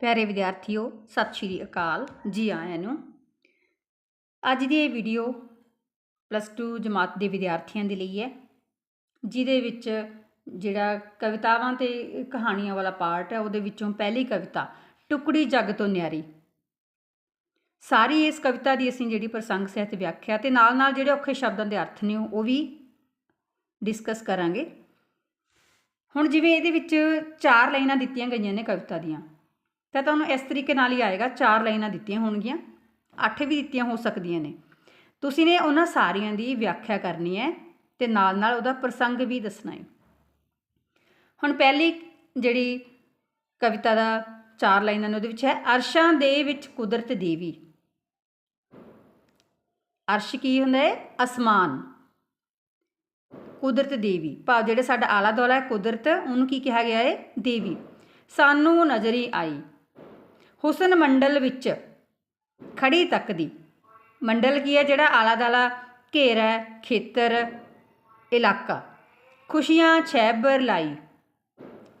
ਪਿਆਰੇ ਵਿਦਿਆਰਥੀਓ, ਸਤਿ ਸ਼੍ਰੀ ਅਕਾਲ ਜੀ ਆਇਆਂ ਨੂੰ। ਅੱਜ ਦੀ ਇਹ ਵੀਡੀਓ ਪਲੱਸ 2 ਜਮਾਤ ਦੇ ਵਿਦਿਆਰਥੀਆਂ ਦੇ ਲਈ ਹੈ, ਜਿਹਦੇ ਵਿੱਚ ਜਿਹੜਾ ਕਵਿਤਾਵਾਂ ਤੇ ਕਹਾਣੀਆਂ ਵਾਲਾ ਪਾਰਟ ਹੈ, ਉਹਦੇ ਵਿੱਚੋਂ ਪਹਿਲੀ ਕਵਿਤਾ, ਟੁਕੜੀ ਜੱਗ ਤੋਂ ਨਿਆਰੀ। ਸਾਰੀ ਇਸ ਕਵਿਤਾ ਦੀ ਅਸੀਂ ਜਿਹੜੀ ਪ੍ਰਸੰਗ ਸਹਿਤ ਵਿਆਖਿਆ ਤੇ ਨਾਲ ਨਾਲ ਜਿਹੜੇ ਔਖੇ ਸ਼ਬਦਾਂ ਦੇ ਅਰਥ ਨੇ, ਉਹ ਵੀ ਡਿਸਕਸ ਕਰਾਂਗੇ। ਹੁਣ ਜਿਵੇਂ ਇਹਦੇ ਵਿੱਚ ਚਾਰ ਲਾਈਨਾਂ ਦਿੱਤੀਆਂ ਗਈਆਂ ਨੇ ਕਵਿਤਾ ਦੀਆਂ। ਤਾਂ ਤੁਹਾਨੂੰ ਇਸ ਤਰੀਕੇ ਨਾਲ ਹੀ ਆਏਗਾ, ਚਾਰ ਲਾਈਨਾਂ ਦਿੱਤੀਆਂ ਹੋਣਗੀਆਂ, ਅੱਠ ਵੀ ਦਿੱਤੀਆਂ ਹੋ ਸਕਦੀਆਂ ਨੇ। ਤੁਸੀਂ ਨੇ ਉਹਨਾਂ ਸਾਰੀਆਂ ਦੀ ਵਿਆਖਿਆ ਕਰਨੀ ਹੈ ਤੇ ਨਾਲ ਨਾਲ ਉਹਦਾ ਪ੍ਰਸੰਗ ਵੀ ਦੱਸਣਾ ਹੈ। ਹੁਣ ਪਹਿਲੀ ਜਿਹੜੀ ਕਵਿਤਾ ਦਾ ਚਾਰ ਲਾਈਨਾਂ ਨੇ ਉਹਦੇ ਵਿੱਚ ਹੈ, ਅਰਸ਼ਾਂ ਦੇ ਵਿੱਚ ਕੁਦਰਤ ਦੇਵੀ। ਅਰਸ਼ ਕੀ ਹੁੰਦਾ ਹੈ? ਅਸਮਾਨ। ਕੁਦਰਤ ਦੇਵੀ। ਭਾਵ ਜਿਹੜੇ ਸਾਡਾ ਆਲਾ ਦੁਆਲਾ ਹੈ, ਕੁਦਰਤ, ਉਹਨੂੰ ਕੀ ਕਿਹਾ ਗਿਆ ਹੈ? ਦੇਵੀ। ਸਾਨੂੰ ਨਜ਼ਰੀ ਆਈ। ਹੁਸਨ ਮੰਡਲ ਵਿੱਚ ਖੜੀ ਤੱਕਦੀ ਮੰਡਲ ਕੀ ਹੈ? ਜਿਹੜਾ ਆਲਾ ਦਾਲਾ ਘੇਰਾ ਖੇਤਰ, ਇਲਾਕਾ। ਖੁਸ਼ੀਆਂ, ਛੈਬਰ ਲਾਈ।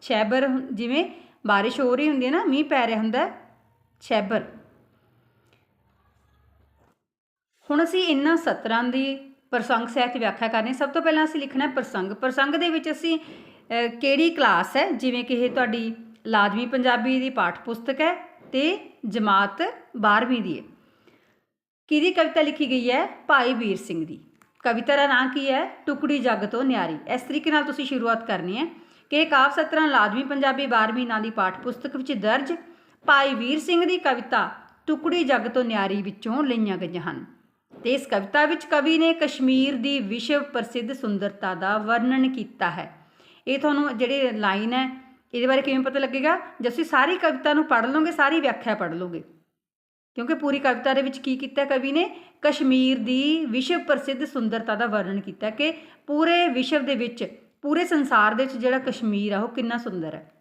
ਛੈਬਰ ਹੁੰ- ਜਿਵੇਂ ਬਾਰਿਸ਼ ਹੋ ਰਹੀ ਹੁੰਦੀ ਹੈ ਨਾ, ਮੀਂਹ ਪੈ ਰਿਹਾ ਹੁੰਦਾ ਛੈਬਰ। ਹੁਣ ਅਸੀਂ ਇਹਨਾਂ ਸਤਰਾਂ ਦੀ ਪ੍ਰਸੰਗ ਸਹਿਤ ਵਿਆਖਿਆ ਕਰਨੀ ਸਭ ਤੋਂ ਪਹਿਲਾਂ ਅਸੀਂ ਲਿਖਣਾ ਪ੍ਰਸੰਗ। ਪ੍ਰਸੰਗ ਦੇ ਵਿੱਚ ਅਸੀਂ ਕਿਹੜੀ ਕਲਾਸ ਹੈ? ਜਿਵੇਂ ਕਿ ਇਹ ਤੁਹਾਡੀ ਲਾਜ਼ਮੀ ਪੰਜਾਬੀ ਦੀ ਪਾਠ ਪੁਸਤਕ ਹੈ। ਤੇ ਜਮਾਤ 12ਵੀਂ ਦੀ ਹੈ। ਕਿਹਦੀ ਕਵਿਤਾ ਲਿਖੀ ਗਈ ਹੈ? ਭਾਈ ਵੀਰ ਸਿੰਘ ਦੀ। ਕਵਿਤਾ ਦਾ ਨਾਂ ਕੀ ਹੈ? ਟੁਕੜੀ ਜੱਗ ਤੋਂ ਨਿਆਰੀ। ਇਸ ਤਰੀਕੇ ਨਾਲ ਤੁਸੀਂ ਸ਼ੁਰੂਆਤ ਕਰਨੀ ਹੈ ਕਿ ਇਹ ਕਾਵ ਸਤਰਾਂ ਲਾਜ਼ਮੀ ਪੰਜਾਬੀ 12ਵੀਂ ਨਾਂ ਦੀ ਪਾਠ ਪੁਸਤਕ ਵਿੱਚ ਦਰਜ ਭਾਈ ਵੀਰ ਸਿੰਘ ਦੀ ਕਵਿਤਾ ਟੁਕੜੀ ਜੱਗ ਤੋਂ ਨਿਆਰੀ ਵਿੱਚੋਂ ਲਈਆਂ ਗਈਆਂ ਹਨ। ਤੇ ਇਸ ਕਵਿਤਾ ਵਿੱਚ ਕਵੀ ਨੇ ਕਸ਼ਮੀਰ ਦੀ ਵਿਸ਼ਵ ਪ੍ਰਸਿੱਧ ਸੁੰਦਰਤਾ ਦਾ ਵਰਣਨ ਕੀਤਾ ਹੈ। ਇਹ ਤੁਹਾਨੂੰ ਜਿਹੜੀ ਲਾਈਨ ਹੈ ਇਹਦੇ ਬਾਰੇ ਕਿਵੇਂ ਪਤਾ ਲੱਗੇਗਾ? ਜੇ ਤੁਸੀਂ ਸਾਰੀ ਕਵਿਤਾ ਨੂੰ ਪੜ੍ਹ ਲਓਗੇ ਸਾਰੀ ਵਿਆਖਿਆ ਪੜ੍ਹ ਲਓਗੇ ਕਿਉਂਕਿ ਪੂਰੀ ਕਵਿਤਾ ਦੇ ਵਿੱਚ ਕੀ ਕੀਤਾ ਕਵੀ ਨੇ? ਕਸ਼ਮੀਰ ਦੀ ਵਿਸ਼ਵ ਪ੍ਰਸਿੱਧ ਸੁੰਦਰਤਾ ਦਾ ਵਰਣਨ ਕੀਤਾ ਕਿ ਪੂਰੇ ਵਿਸ਼ਵ ਦੇ ਵਿੱਚ, ਪੂਰੇ ਸੰਸਾਰ ਦੇ ਵਿੱਚ ਜਿਹੜਾ ਕਸ਼ਮੀਰ ਆ, ਉਹ ਕਿੰਨਾ ਸੁੰਦਰ ਹੈ।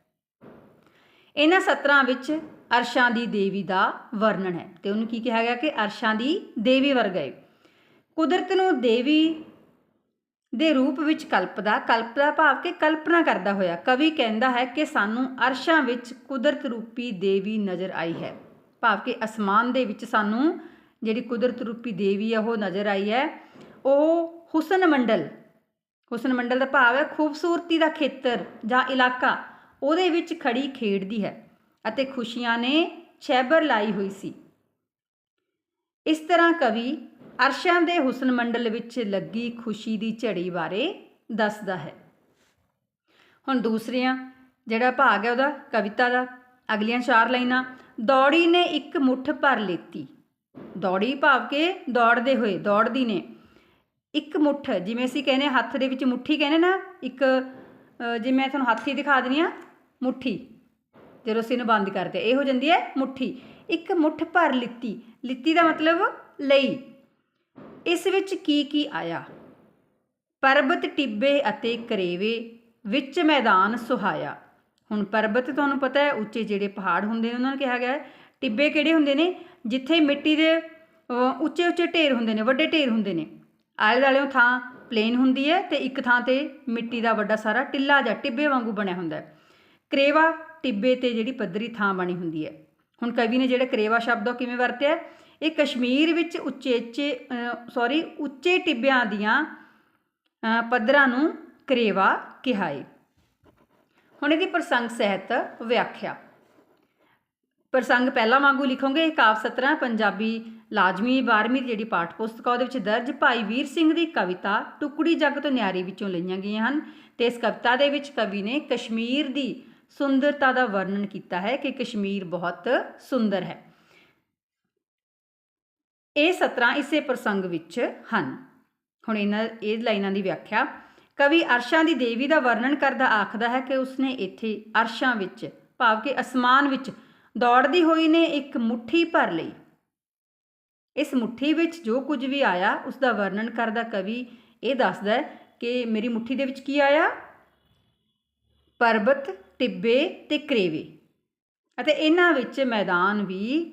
ਇਹਨਾਂ ਸਤਰਾਂ ਵਿੱਚ ਅਰਸ਼ਾਂ ਦੀ ਦੇਵੀ ਦਾ ਵਰਣਨ ਹੈ। ਤੇ ਉਹਨੂੰ ਕੀ ਕਿਹਾ ਗਿਆ ਕਿ ਅਰਸ਼ਾਂ ਦੀ ਦੇਵੀ ਵਰਗਾ ਹੈ। ਕੁਦਰਤ ਨੂੰ ਦੇਵੀ ਦੇ ਰੂਪ ਵਿੱਚ ਕਲਪਦਾ ਕਲਪਦਾ ਭਾਵ ਕਿ ਕਲਪਨਾ ਕਰਦਾ ਹੋਇਆ। ਕਵੀ ਕਹਿੰਦਾ ਹੈ ਕਿ ਸਾਨੂੰ ਅਰਸ਼ਾਂ ਵਿੱਚ ਕੁਦਰਤ ਰੂਪੀ ਦੇਵੀ ਨਜ਼ਰ ਆਈ ਹੈ। ਭਾਵ ਕਿ ਅਸਮਾਨ ਦੇ ਵਿੱਚ ਸਾਨੂੰ ਜਿਹੜੀ ਕੁਦਰਤ ਰੂਪੀ ਦੇਵੀ ਹੈ ਉਹ ਨਜ਼ਰ ਆਈ ਹੈ। ਉਹ ਹੁਸਨ ਮੰਡਲ ਹੁਸਨ ਮੰਡਲ ਦਾ ਭਾਵ ਹੈ ਖੂਬਸੂਰਤੀ ਦਾ ਖੇਤਰ ਜਾਂ ਇਲਾਕਾ। ਉਹਦੇ ਵਿੱਚ ਖੜੀ ਖੇਡਦੀ ਹੈ ਅਤੇ ਖੁਸ਼ੀਆਂ ਨੇ ਛੈਬਰ ਲਾਈ ਹੋਈ ਸੀ। ਇਸ ਤਰ੍ਹਾਂ ਕਵੀ ਅਰਸ਼ਾਂ ਦੇ ਹੁਸਨ ਮੰਡਲ ਵਿੱਚ ਲੱਗੀ ਖੁਸ਼ੀ ਦੀ ਝੜੀ ਬਾਰੇ ਦੱਸਦਾ ਹੈ। ਹੁਣ ਦੂਸਰੀਆਂ ਜਿਹੜਾ ਭਾਗ ਹੈ ਉਹਦਾ ਕਵਿਤਾ ਦਾ ਅਗਲੀਆਂ ਚਾਰ ਲਾਈਨਾਂ। ਦੌੜੀ ਨੇ ਇੱਕ ਮੁੱਠ ਭਰ ਲੇਤੀ। ਦੌੜੀ ਭਾਵ ਕੇ ਦੌੜਦੇ ਹੋਏ ਦੌੜਦੀ ਨੇ। ਇੱਕ ਮੁੱਠ ਜਿਵੇਂ ਅਸੀਂ ਕਹਿੰਦੇ ਹਾਂ, ਹੱਥ ਦੇ ਵਿੱਚ ਮੁੱਠੀ ਕਹਿੰਦੇ ਨਾ ਇੱਕ ਜਿਵੇਂ ਮੈਂ ਤੁਹਾਨੂੰ ਹੱਥੀ ਦਿਖਾ ਦਿੰਦੀ ਆ ਮੁੱਠੀ। ਜਦੋਂ ਅਸੀਂ ਇਹਨੂੰ ਬੰਦ ਕਰਦੇ ਇਹ ਹੋ ਜਾਂਦੀ ਹੈ ਮੁੱਠੀ। ਇੱਕ ਮੁੱਠ ਭਰ ਲਿੱਤੀ। ਲਿੱਤੀ ਦਾ ਮਤਲਬ ਲਈ। ਇਸ ਵਿੱਚ ਕੀ ਕੀ ਆਇਆ? ਪਰਬਤ ਟਿੱਬੇ ਅਤੇ ਕਰੇਵੇ ਵਿੱਚ ਮੈਦਾਨ ਸੁਹਾਇਆ। ਹੁਣ ਪਰਬਤ ਤੁਹਾਨੂੰ ਪਤਾ ਹੈ, ਉੱਚੇ ਜਿਹੜੇ ਪਹਾੜ ਹੁੰਦੇ ਨੇ, ਉਹਨਾਂ ਨੂੰ ਕਿਹਾ ਗਿਆ ਹੈ। ਟਿੱਬੇ ਕਿਹੜੇ ਹੁੰਦੇ ਨੇ? ਜਿੱਥੇ ਮਿੱਟੀ ਦੇ ਉੱਚੇ ਉੱਚੇ ਢੇਰ ਹੁੰਦੇ ਨੇ, ਵੱਡੇ ਢੇਰ ਹੁੰਦੇ ਨੇ। ਆਲੇ ਦੁਆਲੇੋਂ ਥਾਂ ਪਲੇਨ ਹੁੰਦੀ ਹੈ ਤੇ ਇੱਕ ਥਾਂ ਤੇ ਮਿੱਟੀ ਦਾ ਵੱਡਾ ਸਾਰਾ ਟਿੱਲਾ ਜਾਂ ਟਿੱਬੇ ਵਾਂਗੂ ਬਣਿਆ ਹੁੰਦਾ ਹੈ। ਕਰੇਵਾ ਟਿੱਬੇ ਤੇ ਜਿਹੜੀ ਪੱਧਰੀ ਥਾਂ ਬਣੀ ਹੁੰਦੀ ਹੈ। ਹੁਣ ਕਵੀ ਨੇ ਜਿਹੜਾ ਕਰੇਵਾ ਸ਼ਬਦ ਉਹ ਕਿਵੇਂ ਵਰਤਿਆ ਇਹ ਕਸ਼ਮੀਰ ਵਿੱਚ ਉੱਚੇ ਉੱਚੇ ਸੌਰੀ ਉੱਚੇ ਟਿੱਬਿਆਂ ਦੀਆਂ ਪੱਧਰਾਂ ਨੂੰ ਕਰੇਵਾ ਕਿਹਾ ਹੈ ਹੁਣ ਇਹਦੀ ਪ੍ਰਸੰਗ ਸਹਿਤ ਵਿਆਖਿਆ। ਪ੍ਰਸੰਗ ਪਹਿਲਾਂ ਵਾਂਗੂ ਲਿਖੋਗੇ, ਕਾਵ ਸਤਰਾਂ, ਪੰਜਾਬੀ ਲਾਜ਼ਮੀ 12ਵੀਂ ਦੀ ਜਿਹੜੀ ਪਾਠ ਪੁਸਤਕ ਆ, ਉਹਦੇ ਵਿੱਚ ਦਰਜ ਭਾਈ ਵੀਰ ਸਿੰਘ ਦੀ ਕਵਿਤਾ ਟੁਕੜੀ ਜੱਗ ਤੋਂ ਨਿਆਰੀ ਵਿੱਚੋਂ ਲਈਆਂ ਗਈਆਂ ਹਨ ਤੇ ਇਸ ਕਵਿਤਾ ਦੇ ਵਿੱਚ ਕਵੀ ਨੇ ਕਸ਼ਮੀਰ ਦੀ ਸੁੰਦਰਤਾ ਦਾ ਵਰਣਨ ਕੀਤਾ ਹੈ ਕਿ ਕਸ਼ਮੀਰ ਬਹੁਤ ਸੁੰਦਰ ਹੈ। ਇਹ ਸਤਰਾਂ ਇਸੇ ਪ੍ਰਸੰਗ ਵਿੱਚ ਹਨ। ਹੁਣ ਇਹਨਾਂ, ਇਹ ਲਾਈਨਾਂ ਦੀ ਵਿਆਖਿਆ। ਕਵੀ ਅਰਸ਼ਾਂ ਦੀ ਦੇਵੀ ਦਾ ਵਰਣਨ ਕਰਦਾ ਆਖਦਾ ਹੈ ਕਿ ਉਸਨੇ ਇੱਥੇ ਅਰਸ਼ਾਂ ਵਿੱਚ, ਭਾਵ ਕਿ ਅਸਮਾਨ ਵਿੱਚ ਦੌੜਦੀ ਹੋਈ ਨੇ ਇੱਕ ਮੁੱਠੀ ਭਰ ਲਈ। ਇਸ ਮੁੱਠੀ ਵਿੱਚ ਜੋ ਕੁਝ ਵੀ ਆਇਆ ਉਸ ਦਾ ਵਰਣਨ ਕਰਦਾ ਕਵੀ ਇਹ ਦੱਸਦਾ ਕਿ ਮੇਰੀ ਮੁੱਠੀ ਦੇ ਵਿੱਚ ਕੀ ਆਇਆ? ਪਰਬਤ, ਟਿੱਬੇ ਤੇ ਕਰੇਵੇ। ਅਤੇ ਇਹਨਾਂ ਵਿੱਚ ਮੈਦਾਨ ਵੀ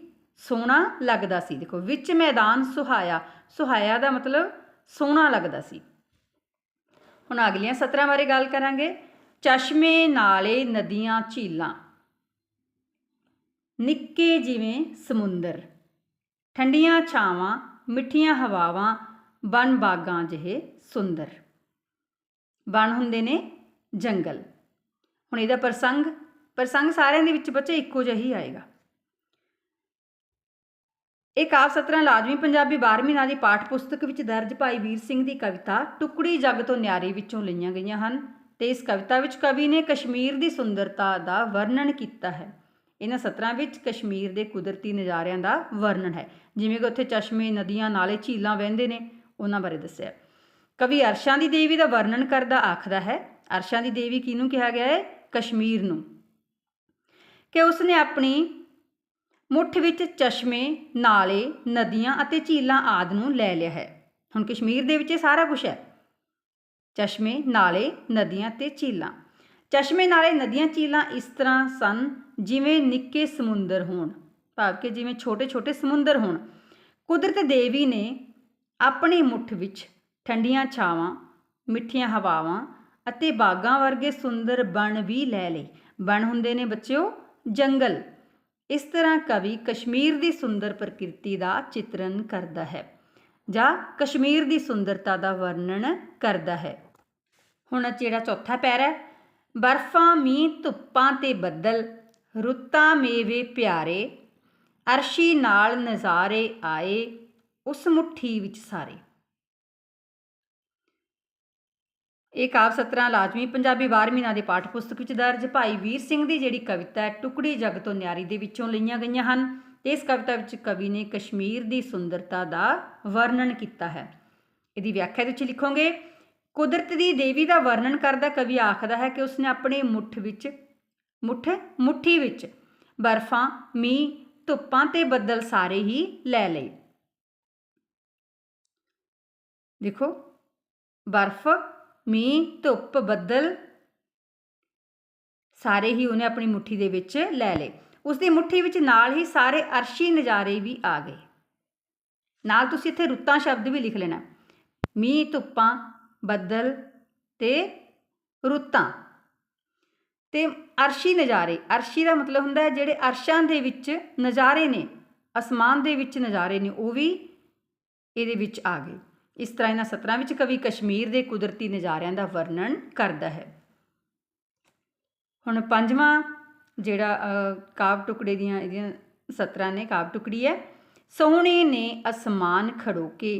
ਸੋਹਣਾ ਲੱਗਦਾ ਸੀ। ਦੇਖੋ, ਵਿੱਚ ਮੈਦਾਨ ਸੁਹਾਇਆ। ਸੁਹਾਇਆ ਦਾ ਮਤਲਬ ਸੋਹਣਾ ਲੱਗਦਾ ਸੀ। ਹੁਣ ਅਗਲੀਆਂ ਸਤਰਾਂ ਬਾਰੇ ਗੱਲ ਕਰਾਂਗੇ। ਚਸ਼ਮੇ ਨਾਲੇ ਨਦੀਆਂ ਝੀਲਾਂ। ਨਿੱਕੇ ਜਿਵੇਂ ਸਮੁੰਦਰ। ਠੰਡੀਆਂ ਛਾਵਾਂ, ਮਿੱਠੀਆਂ ਹਵਾਵਾਂ ਬਨ ਬਾਗਾਂ ਜਿਹੇ ਸੁੰਦਰ। ਬਨ ਹੁੰਦੇ ਨੇ ਜੰਗਲ। ਹੁਣ ਇਹਦਾ ਪ੍ਰਸੰਗ ਪ੍ਰਸੰਗ ਸਾਰਿਆਂ ਦੇ ਵਿੱਚ ਬੱਚੇ ਇੱਕੋ ਜਿਹਾ ਹੀ ਆਏਗਾ। ਇਹ ਕਾਵ ਸਤਰਾਂ ਲਾਜ਼ਮੀ ਪੰਜਾਬੀ 12ਵੀਂ ਨਾਂ ਦੀ ਪਾਠ ਪੁਸਤਕ ਵਿੱਚ ਦਰਜ ਭਾਈ ਵੀਰ ਸਿੰਘ ਦੀ ਕਵਿਤਾ ਟੁਕੜੀ ਜੱਗ ਤੋਂ ਨਿਆਰੀ ਵਿੱਚੋਂ ਲਈਆਂ ਗਈਆਂ ਹਨ ਤੇ ਇਸ ਕਵਿਤਾ ਵਿੱਚ ਕਵੀ ਨੇ ਕਸ਼ਮੀਰ ਦੀ ਸੁੰਦਰਤਾ ਦਾ ਵਰਣਨ ਕੀਤਾ ਹੈ। ਇਹਨਾਂ ਸਤਰਾਂ ਵਿੱਚ ਕਸ਼ਮੀਰ ਦੇ ਕੁਦਰਤੀ ਨਜ਼ਾਰਿਆਂ ਦਾ ਵਰਣਨ ਹੈ। ਜਿਵੇਂ ਕਿ ਉੱਥੇ ਚਸ਼ਮੇ, ਨਦੀਆਂ, ਨਾਲੇ ਝੀਲਾਂ ਵਹਿੰਦੇ ਨੇ, ਉਹਨਾਂ ਬਾਰੇ ਦੱਸਿਆ। ਕਵੀ ਅਰਸ਼ਾਂ ਦੀ ਦੇਵੀ ਦਾ ਵਰਣਨ ਕਰਦਾ ਆਖਦਾ ਹੈ, ਅਰਸ਼ਾਂ ਦੀ ਦੇਵੀ ਕਿਹਨੂੰ ਕਿਹਾ ਗਿਆ ਹੈ? ਕਸ਼ਮੀਰ ਨੂੰ। ਕਿ ਉਸਨੇ ਆਪਣੀ ਮੁੱਠ ਵਿੱਚ ਚਸ਼ਮੇ, ਨਾਲੇ, ਨਦੀਆਂ ਅਤੇ ਝੀਲਾਂ ਆਦਿ ਨੂੰ ਲੈ ਲਿਆ ਹੈ। ਹੁਣ ਕਸ਼ਮੀਰ ਦੇ ਵਿੱਚ ਇਹ ਸਾਰਾ ਕੁਝ ਹੈ। ਚਸ਼ਮੇ, ਨਾਲੇ, ਨਦੀਆਂ ਤੇ ਝੀਲਾਂ। ਚਸ਼ਮੇ, ਨਾਲੇ, ਨਦੀਆਂ, ਝੀਲਾਂ ਇਸ ਤਰ੍ਹਾਂ ਸਨ ਜਿਵੇਂ ਨਿੱਕੇ ਸਮੁੰਦਰ ਹੋਣ। ਭਾਵ ਕਿ ਜਿਵੇਂ ਛੋਟੇ-ਛੋਟੇ ਸਮੁੰਦਰ ਹੋਣ। ਕੁਦਰਤ ਦੇਵੀ ਨੇ ਆਪਣੀ ਮੁੱਠ ਵਿੱਚ ਠੰਡੀਆਂ ਛਾਵਾਂ, ਮਿੱਠੀਆਂ ਹਵਾਵਾਂ ਅਤੇ ਬਾਗਾਂ ਵਰਗੇ ਸੁੰਦਰ ਬਣ ਵੀ ਲੈ ਲਏ। ਬਣ ਹੁੰਦੇ ਨੇ ਬੱਚਿਓ ਜੰਗਲ। ਇਸ ਤਰ੍ਹਾਂ ਕਵੀ ਕਸ਼ਮੀਰ ਦੀ ਸੁੰਦਰ ਪ੍ਰਕਿਰਤੀ ਦਾ ਚਿਤਰਨ ਕਰਦਾ ਹੈ, ਜਾਂ ਕਸ਼ਮੀਰ ਦੀ ਸੁੰਦਰਤਾ ਦਾ ਵਰਣਨ ਕਰਦਾ ਹੈ। ਹੁਣ ਜਿਹੜਾ ਚੌਥਾ ਪੈਰਾ ਹੈ, ਬਰਫਾਂ, ਮੀਂਹ, ਧੁੱਪਾਂ ਤੇ ਬੱਦਲ, ਰੁੱਤਾਂ ਮੇਵੇ ਪਿਆਰੇ, ਅਰਸ਼ੀ ਨਾਲ ਨਜ਼ਾਰੇ ਆਏ, ਉਸ ਮੁੱਠੀ ਵਿੱਚ ਸਾਰੇ। ਇਹ ਕਾਵ ਸਤਰਾਂ ਲਾਜ਼ਮੀ ਪੰਜਾਬੀ 12ਵੀਂ ਨਾਂ ਦੇ ਪਾਠ ਪੁਸਤਕ ਵਿੱਚ ਦਰਜ ਭਾਈ ਵੀਰ ਸਿੰਘ ਦੀ ਜਿਹੜੀ ਕਵਿਤਾ ਹੈ, ਟੁਕੜੀ ਜਗ ਤੋਂ ਨਿਆਰੀ ਦੇ ਵਿੱਚੋਂ ਲਈਆਂ ਗਈਆਂ ਹਨ। ਤੇ ਇਸ ਕਵਿਤਾ ਵਿੱਚ ਕਵੀ ਨੇ ਕਸ਼ਮੀਰ ਦੀ ਸੁੰਦਰਤਾ ਦਾ ਵਰਣਨ ਕੀਤਾ ਹੈ। ਇਹਦੀ ਵਿਆਖਿਆ ਦੇ ਵਿੱਚ ਲਿਖੋਗੇ, ਕੁਦਰਤ ਦੀ ਦੇਵੀ ਦਾ ਵਰਣਨ ਕਰਦਾ ਕਵੀ ਆਖਦਾ ਹੈ ਕਿ ਉਸਨੇ ਆਪਣੇ ਮੁੱਠ ਵਿੱਚ, ਮੁੱਠ, ਮੁੱਠੀ ਵਿੱਚ ਬਰਫਾਂ, ਮੀਂਹ, ਧੁੱਪਾਂ ਤੇ ਬੱਦਲ ਸਾਰੇ ਹੀ ਲੈ ਲਏ। ਦੇਖੋ, ਬਰਫ਼ ਮੀਂਹ, ਧੁੱਪ, ਬੱਦਲ, ਸਾਰੇ ਹੀ ਉਹਨੇ ਆਪਣੀ ਮੁੱਠੀ ਦੇ ਵਿੱਚ ਲੈ ਲਏ। ਉਸ ਦੀ ਮੁੱਠੀ ਵਿੱਚ ਨਾਲ ਹੀ ਸਾਰੇ ਅਰਸ਼ੀ ਨਜ਼ਾਰੇ ਵੀ ਆ ਗਏ। ਨਾਲ ਤੁਸੀਂ ਇੱਥੇ ਰੁੱਤਾਂ ਸ਼ਬਦ ਵੀ ਲਿਖ ਲੈਣਾ। ਮੀਂਹ, ਧੁੱਪਾਂ, ਬੱਦਲ ਤੇ ਰੁੱਤਾਂ। ਤੇ ਅਰਸ਼ੀ ਨਜ਼ਾਰੇ। ਅਰਸ਼ੀ ਦਾ ਮਤਲਬ ਹੁੰਦਾ ਹੈ ਜਿਹੜੇ ਅਰਸ਼ਾਂ ਦੇ ਵਿੱਚ ਨਜ਼ਾਰੇ ਨੇ, ਅਸਮਾਨ ਦੇ ਵਿੱਚ ਨਜ਼ਾਰੇ ਨੇ, ਉਹ ਵੀ ਇਹਦੇ ਵਿੱਚ ਆ ਗਏ। ਇਸ ਤਰ੍ਹਾਂ ਇਹਨਾਂ ਸਤਰਾਂ ਵਿੱਚ ਕਵੀ ਕਸ਼ਮੀਰ ਦੇ ਕੁਦਰਤੀ ਨਜ਼ਾਰਿਆਂ ਦਾ ਵਰਣਨ ਕਰਦਾ ਹੈ। ਹੁਣ ਪੰਜਵਾਂ ਜਿਹੜਾ ਕਾਵ ਟੁਕੜੇ ਦੀਆਂ ਇਹਦੀਆਂ ਸਤਰਾਂ ਨੇ, ਕਾਵ ਟੁਕੜੀ ਹੈ, ਸੋਹਣੇ ਨੇ ਅਸਮਾਨ ਖੜੋ ਕੇ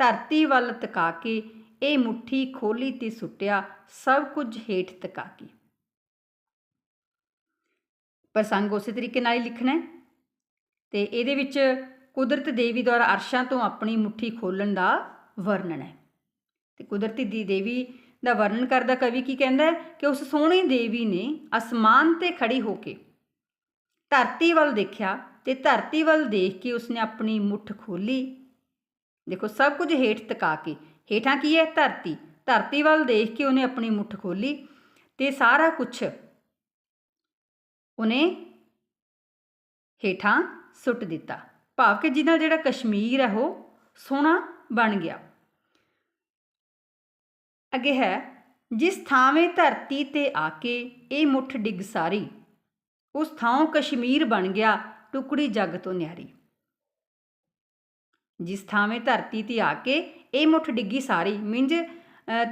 ਧਰਤੀ ਵੱਲ ਤਕਾ ਕੇ ਇਹ ਮੁੱਠੀ ਖੋਲੀ ਤੇ ਸੁੱਟਿਆ, ਸਭ ਕੁਝ ਹੇਠ ਤਕਾ ਕੇ ਪ੍ਰਸੰਗ ਉਸੇ ਤਰੀਕੇ ਨਾਲ ਹੀ ਲਿਖਣਾ ਹੈ ਤੇ ਇਹਦੇ ਵਿੱਚ ਕੁਦਰਤ ਦੇਵੀ ਦੁਆਰਾ ਅਰਸ਼ਾਂ ਤੋਂ ਆਪਣੀ ਮੁੱਠੀ ਖੋਲਣ ਦਾ ਵਰਣਨ ਹੈ। ਤੇ ਕੁਦਰਤੀ ਦੀ ਦੇਵੀ ਦਾ ਵਰਣਨ ਕਰਦਾ ਕਵੀ ਕੀ ਕਹਿੰਦਾ ਹੈ ਕਿ ਉਸ ਸੋਹਣੀ ਦੇਵੀ ਨੇ ਅਸਮਾਨ ਤੇ ਖੜੀ ਹੋ ਕੇ ਧਰਤੀ ਵੱਲ ਦੇਖਿਆ ਤੇ ਧਰਤੀ ਵੱਲ ਦੇਖ ਕੇ ਉਸਨੇ ਆਪਣੀ ਮੁੱਠ ਖੋਲੀ ਦੇਖੋ, ਸਭ ਕੁਝ ਹੇਠ ਤਕਾ ਕੇ, ਹੇਠਾਂ ਕੀ ਹੈ? ਧਰਤੀ। ਧਰਤੀ ਵੱਲ ਦੇਖ ਕੇ ਉਹਨੇ ਆਪਣੀ ਮੁੱਠ ਖੋਲੀ ਤੇ ਸਾਰਾ ਕੁਝ ਉਹਨੇ ਹੇਠਾਂ ਸੁੱਟ ਦਿੱਤਾ। ਭਾਵ ਕਿ ਜਿਹਦਾ ਜਿਹੜਾ ਕਸ਼ਮੀਰ ਹੈ ਉਹ ਸੋਹਣਾ ਬਣ ਗਿਆ। ਅੱਗੇ ਹੈ, ਜਿਸ ਥਾਵੇਂ ਧਰਤੀ ਤੇ ਆ ਕੇ ਇਹ ਮੁੱਠ ਡਿੱਗ ਸਾਰੀ, ਉਸ ਥਾਂ ਕਸ਼ਮੀਰ ਬਣ ਗਿਆ ਟੁਕੜੀ ਜੱਗ ਤੋਂ ਨਿਆਰੀ। ਜਿਸ ਥਾਵੇਂ ਧਰਤੀ ਤੇ ਆ ਕੇ ਇਹ ਮੁੱਠ ਡਿੱਗੀ ਸਾਰੀ, ਮਿੰਜ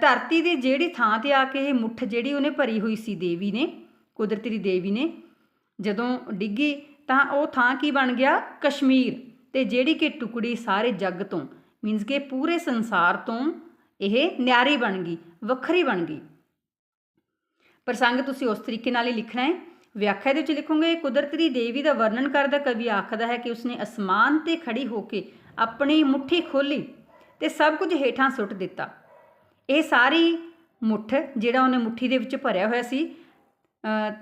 ਧਰਤੀ ਦੀ ਜਿਹੜੀ ਥਾਂ ਤੇ ਆ ਕੇ ਇਹ ਮੁੱਠ ਜਿਹੜੀ ਉਹਨੇ ਭਰੀ ਹੋਈ ਸੀ ਦੇਵੀ ਨੇ, ਕੁਦਰਤੀ ਦੀ ਦੇਵੀ ਨੇ, ਜਦੋਂ ਡਿੱਗੀ ਤਾਂ ਉਹ ਥਾਂ ਕੀ ਬਣ ਗਿਆ? ਕਸ਼ਮੀਰ, ਤੇ ਜਿਹੜੀ ਕਿ ਟੁਕੜੀ ਸਾਰੇ ਜੱਗ ਤੋਂ ਮੀਨਸ ਕਿ ਪੂਰੇ ਸੰਸਾਰ ਤੋਂ ਇਹ ਨਿਆਰੀ ਬਣ ਗਈ, ਵੱਖਰੀ ਬਣ ਗਈ। ਪ੍ਰਸੰਗ ਤੁਸੀਂ ਉਸ ਤਰੀਕੇ ਨਾਲ ਹੀ ਲਿਖਣਾ ਹੈ। ਵਿਆਖਿਆ ਦੇ ਵਿੱਚ ਲਿਖੋਗੇ, ਕੁਦਰਤ ਦੀ ਦੇਵੀ ਦਾ ਵਰਣਨ ਕਰਦਾ ਕਵੀ ਆਖਦਾ ਹੈ ਕਿ ਉਸਨੇ ਅਸਮਾਨ ਤੇ ਖੜੀ ਹੋ ਕੇ ਆਪਣੀ ਮੁੱਠੀ ਖੋਲੀ ਤੇ ਸਭ ਕੁਝ ਹੇਠਾਂ ਸੁੱਟ ਦਿੱਤਾ। ਇਹ ਸਾਰੀ ਮੁੱਠ ਜਿਹੜਾ ਉਹਨੇ ਮੁੱਠੀ ਦੇ ਵਿੱਚ ਭਰਿਆ ਹੋਇਆ ਸੀ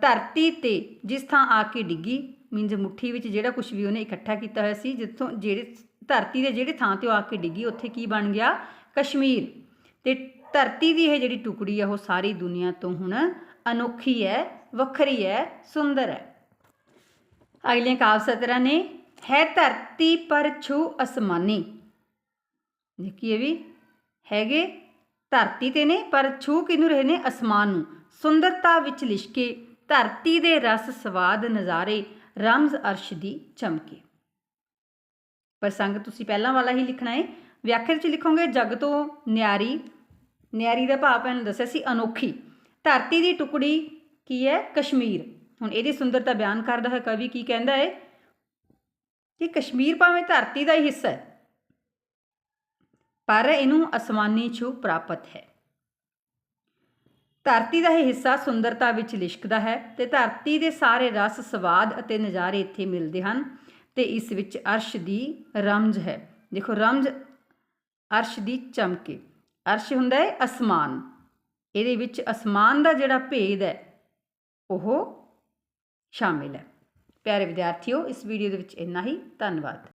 ਧਰਤੀ ਤੇ ਜਿਸ ਥਾਂ ਆ ਕੇ ਡਿੱਗੀ, ਮੀਨਜ਼ ਮੁੱਠੀ ਵਿੱਚ ਜਿਹੜਾ ਕੁਝ ਵੀ ਉਹਨੇ ਇਕੱਠਾ ਕੀਤਾ ਹੋਇਆ ਸੀ, ਜਿੱਥੋਂ ਜਿਹੜੇ ਧਰਤੀ ਦੇ ਜਿਹੜੇ ਥਾਂ ਤੇ ਉਹ ਆ ਕੇ ਡਿੱਗੀ, ਉੱਥੇ ਕੀ ਬਣ ਗਿਆ? ਕਸ਼ਮੀਰ। ਤੇ ਧਰਤੀ ਦੀ ਇਹ ਜਿਹੜੀ ਟੁਕੜੀ ਆ, ਉਹ ਸਾਰੀ ਦੁਨੀਆ ਤੋਂ ਹੁਣ ਅਨੋਖੀ ਹੈ, ਵੱਖਰੀ ਹੈ, ਸੁੰਦਰ ਹੈ। ਅਗਲੀਆਂ ਕਾਵ ਸਤਰਾਂ ਨੇ, ਹੈ ਧਰਤੀ ਪਰ ਛੂ ਅਸਮਾਨੀ। ਦੇਖੀਏ ਵੀ, ਹੈਗੇ ਧਰਤੀ ਤੇ ਨੇ, ਪਰ ਛੂ ਕਿਨੂੰ ਰਹੇ ਨੇ? ਅਸਮਾਨ ਨੂੰ। ਸੁੰਦਰਤਾ ਵਿੱਚ ਲਿਸ਼ਕੇ, ਧਰਤੀ ਦੇ ਰਸ ਸਵਾਦ ਨਜ਼ਾਰੇ, ਰਮਜ਼ ਅਰਸ਼ ਦੀ ਚਮਕੇ। ਪ੍ਰਸੰਗ ਤੁਸੀਂ ਪਹਿਲਾਂ ਵਾਲਾ ਹੀ ਲਿਖਣਾ ਹੈ ਵਿਆਖਿਆ ਵਿੱਚ ਲਿਖੋਗੇ ਜਗ ਤੋਂ ਨਿਆਰੀ ਨਿਆਰੀ ਦਾ ਭਾਵ ਇਹਨੂੰ ਦੱਸਿਆ ਸੀ ਅਨੋਖੀ। ਧਰਤੀ ਦੀ ਟੁਕੜੀ ਕੀ ਹੈ? ਕਸ਼ਮੀਰ। ਹੁਣ ਇਹਦੀ ਸੁੰਦਰਤਾ ਬਿਆਨ ਕਰਦਾ ਹੈ ਕਵੀ ਕੀ ਕਹਿੰਦਾ ਹੈ? ਕਿ ਕਸ਼ਮੀਰ ਭਾਵੇਂ ਧਰਤੀ ਦਾ ਹੀ ਹਿੱਸਾ ਹੈ, ਪਰ ਇਹਨੂੰ ਅਸਮਾਨੀ ਛੂ ਪ੍ਰਾਪਤ ਹੈ। ਧਰਤੀ ਦਾ ਇਹ ਹਿੱਸਾ ਸੁੰਦਰਤਾ ਵਿੱਚ ਲਿਸ਼ਕਦਾ ਹੈ ਤੇ ਧਰਤੀ ਦੇ ਸਾਰੇ ਰਸ, ਸਵਾਦ ਅਤੇ ਨਜ਼ਾਰੇ ਇੱਥੇ ਮਿਲਦੇ ਹਨ ਤੇ ਇਸ ਵਿੱਚ ਅਰਸ਼ ਦੀ ਰਮਜ ਹੈ। ਦੇਖੋ ਰਮਜ ਅਰਸ਼ ਦੀ ਚਮਕੇ। ਅਰਸ਼ ਹੁੰਦਾ ਹੈ ਅਸਮਾਨ। ਇਹਦੇ ਵਿੱਚ ਅਸਮਾਨ ਦਾ ਜਿਹੜਾ ਭੇਦ ਹੈ, ਉਹ ਸ਼ਾਮਿਲ ਹੈ। ਪਿਆਰੇ ਵਿਦਿਆਰਥੀਓ, ਇਸ ਵੀਡੀਓ ਦੇ ਵਿੱਚ ਇੰਨਾ ਹੀ। ਧੰਨਵਾਦ।